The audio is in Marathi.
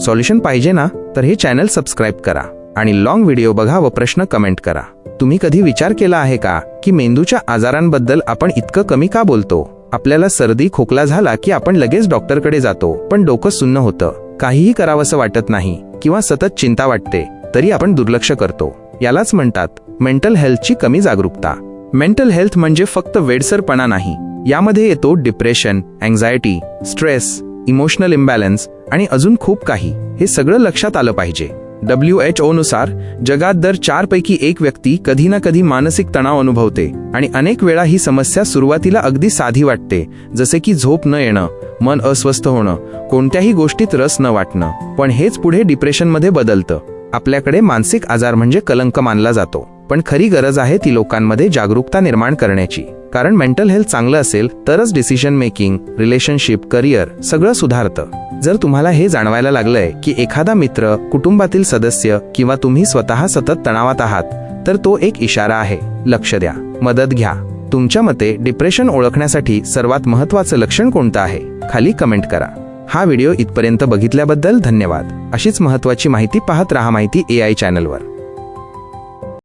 सॉल्युशन पाहिजे ना तर हे चॅनल सबस्क्राईब करा आणि लॉंग व्हिडिओ बघा व प्रश्न कमेंट करा. तुम्ही कधी विचार केला आहे का की मेंदूच्या आजारांबद्दल आपण इतकं कमी का बोलतो? आपल्याला सर्दी खोकला झाला की आपण लगेच डॉक्टरकडे जातो पण डोकं सुन्न होतं. काहीही करावंसं वाटत नाही किंवा सतत चिंता वाटते तरी आपण दुर्लक्ष करतो. यालाच म्हणतात मेंटल हेल्थची कमी जागरूकता. मेंटल हेल्थ म्हणजे फक्त वेडसरपणा नाही यामध्ये येतो depression anxiety stress emotional imbalance आणि अजून खूप काही हे सगळं लक्षात आलं पाहिजे. डब्ल्यू एच ओनुसार जगात दर चारपैकी एक व्यक्ती कधी ना कधी मानसिक तणाव अनुभवते आणि अनेक वेळा ही समस्या सुरुवातीला अगदी साधी वाटते जसे की झोप न येणं मन अस्वस्थ होणं कोणत्याही गोष्टीत रस न वाटणं. पण हेच पुढे डिप्रेशनमध्ये बदलतं. आपल्याकडे मानसिक आजार म्हणजे कलंक मानला जातो. पण खरी गरज आहे ती लोकांमध्ये जागरूकता निर्माण करण्याची. कारण मेंटल हेल्थ चांगलं असेल तरच डिसिजन मेकिंग रिलेशनशिप करिअर सगळं सुधारतं. जर तुम्हाला हे जाणवायला लागलंय की एखादा मित्र कुटुंबातील सदस्य किंवा तुम्ही स्वतः सतत तणावात आहात तर तो एक इशारा आहे. लक्ष द्या. मदत घ्या. तुमच्या मते डिप्रेशन ओळखण्यासाठी सर्वात महत्वाचं लक्षण कोणतं आहे? खाली कमेंट करा. हा व्हिडिओ इथपर्यंत बघितल्याबद्दल धन्यवाद. अशीच महत्वाची माहिती पाहत राहा माहिती ए आय चॅनलवर